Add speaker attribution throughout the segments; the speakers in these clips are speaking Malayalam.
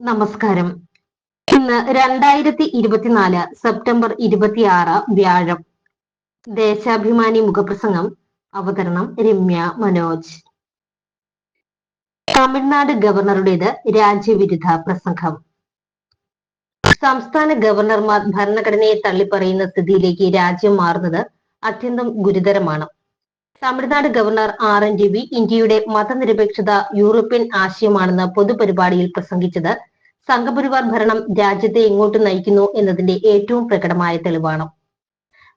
Speaker 1: നമസ്കാരം. ഇന്ന് രണ്ടായിരത്തി ഇരുപത്തിനാല് സെപ്റ്റംബർ ഇരുപത്തിയാറ് വ്യാഴം. ദേശാഭിമാനി മുഖപ്രസംഗം അവതരണം രമ്യ മനോജ്. തമിഴ്നാട് ഗവർണറുടേത് രാജ്യവിരുദ്ധ പ്രസംഗം. സംസ്ഥാന ഗവർണർമാർ ഭരണഘടനയെ തള്ളിപ്പറയുന്ന സ്ഥിതിയിലേക്ക് രാജ്യം മാറുന്നത് അത്യന്തം ഗുരുതരമാണ്. Tamil Nadu governor R N Ravi ഇന്ത്യയുടെ മതനിരപേക്ഷത യൂറോപ്യൻ ആശയമാണെന്ന് പൊതുപരിപാടിയിൽ പ്രസംഗിച്ചത് സംഘപരിവാർ ഭരണം രാജ്യത്തെ എങ്ങോട്ട് നയിക്കുന്നു എന്നതിന്റെ ഏറ്റവും പ്രകടമായ തെളിവാണ്.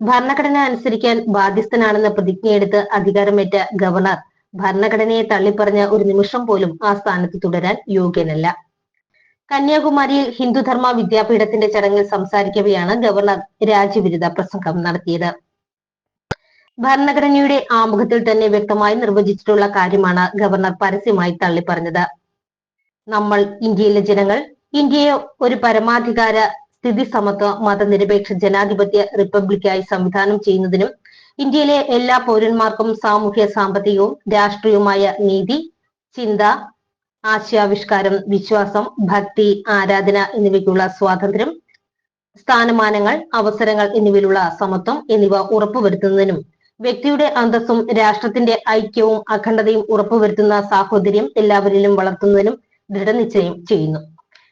Speaker 1: ഭരണഘടന അനുസരിക്കാൻ ബാധ്യസ്ഥനാണെന്ന പ്രതിജ്ഞയെടുത്ത് അധികാരമേറ്റ ഗവർണർ ഭരണഘടനയെ തള്ളിപ്പറഞ്ഞ ഒരു നിമിഷം പോലും ആ സ്ഥാനത്ത് തുടരാൻ യോഗ്യനല്ല. കന്യാകുമാരിയിൽ ഹിന്ദുധർമ്മ വിദ്യാപീഠത്തിന്റെ ചടങ്ങിൽ സംസാരിക്കവെയാണ് ഗവർണർ രാജ്യവിരുദ്ധ പ്രസംഗം നടത്തിയത്. ഭരണഘടനയുടെ ആമുഖത്തിൽ തന്നെ വ്യക്തമായി നിർവചിച്ചിട്ടുള്ള കാര്യമാണ് ഗവർണർ പരസ്യമായി തള്ളിപ്പറഞ്ഞത്. നമ്മൾ ഇന്ത്യയിലെ ജനങ്ങൾ ഇന്ത്യയെ ഒരു പരമാധികാര സ്ഥിതി സമത്വ മതനിരപേക്ഷ ജനാധിപത്യ റിപ്പബ്ലിക്കായി സംവിധാനം ചെയ്യുന്നതിനും ഇന്ത്യയിലെ എല്ലാ പൗരന്മാർക്കും സാമൂഹ്യ സാമ്പത്തികവും രാഷ്ട്രീയവുമായ നീതി ചിന്ത ആശയാവിഷ്കാരം വിശ്വാസം ഭക്തി ആരാധന എന്നിവയ്ക്കുള്ള സ്വാതന്ത്ര്യം സ്ഥാനമാനങ്ങൾ അവസരങ്ങൾ എന്നിവയിലുള്ള സമത്വം എന്നിവ ഉറപ്പുവരുത്തുന്നതിനും വ്യക്തിയുടെ അന്തസ്സും രാഷ്ട്രത്തിന്റെ ഐക്യവും അഖണ്ഡതയും ഉറപ്പുവരുത്തുന്ന സാഹോദര്യം എല്ലാവരിലും വളർത്തുന്നതിനും ദൃഢനിശ്ചയം ചെയ്യുന്നു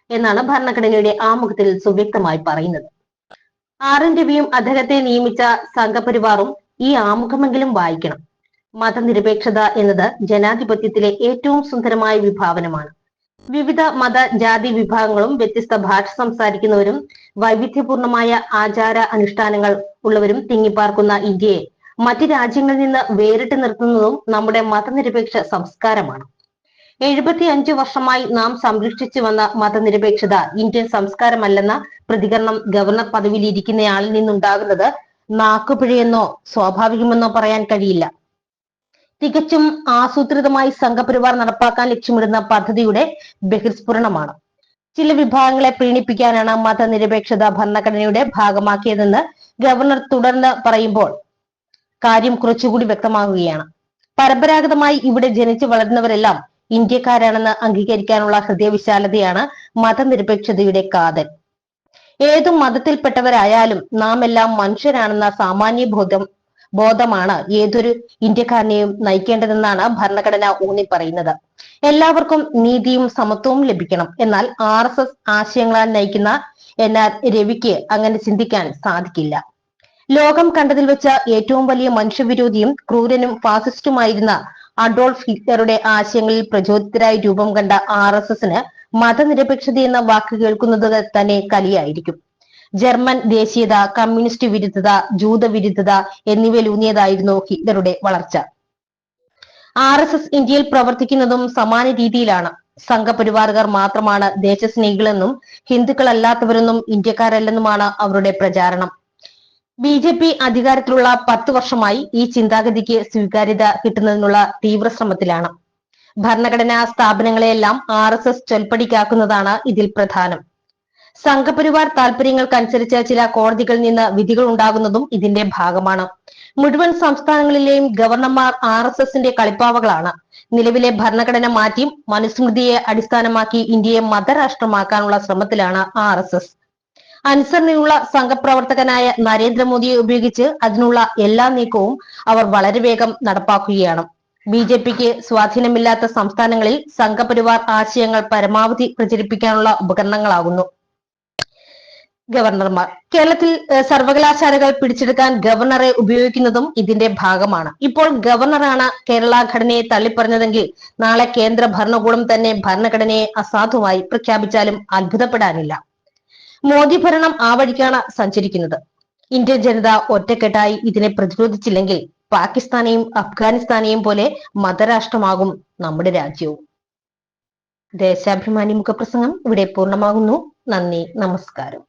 Speaker 1: എന്നാണ് ഭരണഘടനയുടെ ആമുഖത്തിൽ സുവ്യക്തമായി പറയുന്നത്. ആർ എൻ രവിയും അദ്ദേഹത്തെ നിയമിച്ച സംഘപരിവാറും ഈ ആമുഖമെങ്കിലും വായിക്കണം. മതനിരപേക്ഷത എന്നത് ജനാധിപത്യത്തിലെ ഏറ്റവും സുന്ദരമായ വിഭാവനമാണ്. വിവിധ മത ജാതി വിഭാഗങ്ങളും വ്യത്യസ്ത ഭാഷ സംസാരിക്കുന്നവരും വൈവിധ്യപൂർണമായ ആചാര അനുഷ്ഠാനങ്ങൾ ഉള്ളവരും തിങ്ങിപ്പാർക്കുന്ന ഇന്ത്യയെ മറ്റ് രാജ്യങ്ങളിൽ നിന്ന് വേറിട്ട് നിർത്തുന്നതും നമ്മുടെ മതനിരപേക്ഷ സംസ്കാരമാണ്. എഴുപത്തി അഞ്ച് വർഷമായി നാം സംരക്ഷിച്ചു വന്ന മതനിരപേക്ഷത ഇന്ത്യൻ സംസ്കാരമല്ലെന്ന പ്രതികരണം ഗവർണർ പദവിയിൽ ഇരിക്കുന്നയാളിൽ നിന്നുണ്ടാകുന്നത് നാക്കുപിഴയെന്നോ സ്വാഭാവികമെന്നോ പറയാൻ കഴിയില്ല. തികച്ചും ആസൂത്രിതമായി സംഘപരിവാർ നടപ്പാക്കാൻ ലക്ഷ്യമിടുന്ന പദ്ധതിയുടെ ബഹിർസ്ഫുരണമാണ് ചില വിഭാഗങ്ങളെ പ്രീണിപ്പിക്കാനാണ് മതനിരപേക്ഷത ഭരണഘടനയുടെ ഭാഗമാക്കിയതെന്ന് ഗവർണർ തുടർന്ന് പറയുമ്പോൾ കാര്യം കുറച്ചുകൂടി വ്യക്തമാകുകയാണ്. പരമ്പരാഗതമായി ഇവിടെ ജനിച്ചു വളർന്നവരെല്ലാം ഇന്ത്യക്കാരാണെന്ന് അംഗീകരിക്കാനുള്ള ഹൃദയവിശാലതയാണ് മതനിരപേക്ഷതയുടെ കാതൽ. ഏതു മതത്തിൽപ്പെട്ടവരായാലും നാം എല്ലാം മനുഷ്യരാണെന്ന സാമാന്യ ബോധം ബോധമാണ് ഏതൊരു ഇന്ത്യക്കാരനെയും നയിക്കേണ്ടതെന്നാണ് ഭരണഘടന ഊന്നി പറയുന്നത്. എല്ലാവർക്കും നീതിയും സമത്വവും ലഭിക്കണം. എന്നാൽ ആർ എസ് എസ് ആശയങ്ങളാൽ നയിക്കുന്ന ആർ രവിക്ക് അങ്ങനെ ചിന്തിക്കാൻ സാധിക്കില്ല. ലോകം കണ്ടതിൽ വെച്ച ഏറ്റവും വലിയ മനുഷ്യവിരോധിയും ക്രൂരനും ഫാസിസ്റ്റുമായിരുന്ന അഡോൾഫ് ഹിറ്റ്ലറുടെ ആശയങ്ങളിൽ പ്രചോദിതരായി രൂപം കണ്ട ആർ എസ് എസിന് മതനിരപേക്ഷത എന്ന വാക്ക് കേൾക്കുന്നത് തന്നെ കലിയായിരിക്കും. ജർമ്മൻ ദേശീയത കമ്മ്യൂണിസ്റ്റ് വിരുദ്ധത ജൂതവിരുദ്ധത എന്നിവയിലൂന്നിയതായിരുന്നു ഹിറ്റ്ലറുടെ വളർച്ച. ആർ എസ് എസ് ഇന്ത്യയിൽ പ്രവർത്തിക്കുന്നതും സമാന രീതിയിലാണ്. സംഘപരിവാറുകാർ മാത്രമാണ് ദേശസ്നേഹികളെന്നും ഹിന്ദുക്കളല്ലാത്തവരെന്നും ഇന്ത്യക്കാരല്ലെന്നുമാണ് അവരുടെ പ്രചാരണം. ബി ജെ പി അധികാരത്തിലുള്ള പത്ത് വർഷമായി ഈ ചിന്താഗതിക്ക് സ്വീകാര്യത കിട്ടുന്നതിനുള്ള തീവ്ര ശ്രമത്തിലാണ് ഭരണഘടനാ സ്ഥാപനങ്ങളെയെല്ലാം ആർ എസ് എസ് ചൊൽപ്പടിക്കാക്കുന്നതാണ് ഇതിൽ പ്രധാനം. സംഘപരിവാർ താല്പര്യങ്ങൾക്കനുസരിച്ച് ചില കോടതികളിൽ നിന്ന് വിധികൾ ഉണ്ടാകുന്നതും ഇതിന്റെ ഭാഗമാണ്. മുഴുവൻ സംസ്ഥാനങ്ങളിലെയും ഗവർണർമാർ ആർ എസ് എസിന്റെ കളിപ്പാവകളാണ്. നിലവിലെ ഭരണഘടന മാറ്റി മനുസ്മൃതിയെ അടിസ്ഥാനമാക്കി ഇന്ത്യയെ മതരാഷ്ട്രമാക്കാനുള്ള ശ്രമത്തിലാണ് ആർ എസ് എസ്. അനുസരണയുള്ള സംഘപ്രവർത്തകനായ നരേന്ദ്രമോദിയെ ഉപയോഗിച്ച് അതിനുള്ള എല്ലാ നീക്കവും അവർ വളരെ വേഗം നടപ്പാക്കുകയാണ്. ബി ജെ പിക്ക് സ്വാധീനമില്ലാത്ത സംസ്ഥാനങ്ങളിൽ സംഘപരിവാർ ആശയങ്ങൾ പരമാവധി പ്രചരിപ്പിക്കാനുള്ള ഉപകരണങ്ങളാകുന്നു. ഗവർണർമാർ. കേരളത്തിൽ സർവകലാശാലകൾ പിടിച്ചെടുക്കാൻ ഗവർണറെ ഉപയോഗിക്കുന്നതും ഇതിന്റെ ഭാഗമാണ്. ഇപ്പോൾ ഗവർണറാണ് കേരള ഘടനയെ തള്ളിപ്പറഞ്ഞതെങ്കിൽ നാളെ കേന്ദ്ര ഭരണകൂടം തന്നെ ഭരണഘടനയെ അസാധുവായി പ്രഖ്യാപിച്ചാലും അത്ഭുതപ്പെടാനില്ല. മോദി ഭരണം ആ വഴിക്കാണ് സഞ്ചരിക്കുന്നത്. ഇന്ത്യൻ ജനത ഒറ്റക്കെട്ടായി ഇതിനെ പ്രതിരോധിച്ചില്ലെങ്കിൽ പാകിസ്ഥാനെയും അഫ്ഗാനിസ്ഥാനെയും പോലെ മതരാഷ്ട്രമാകും നമ്മുടെ രാജ്യവും. ദേശാഭിമാനി മുഖപ്രസംഗം ഇവിടെ പൂർണമാകുന്നു. നന്ദി നമസ്കാരം.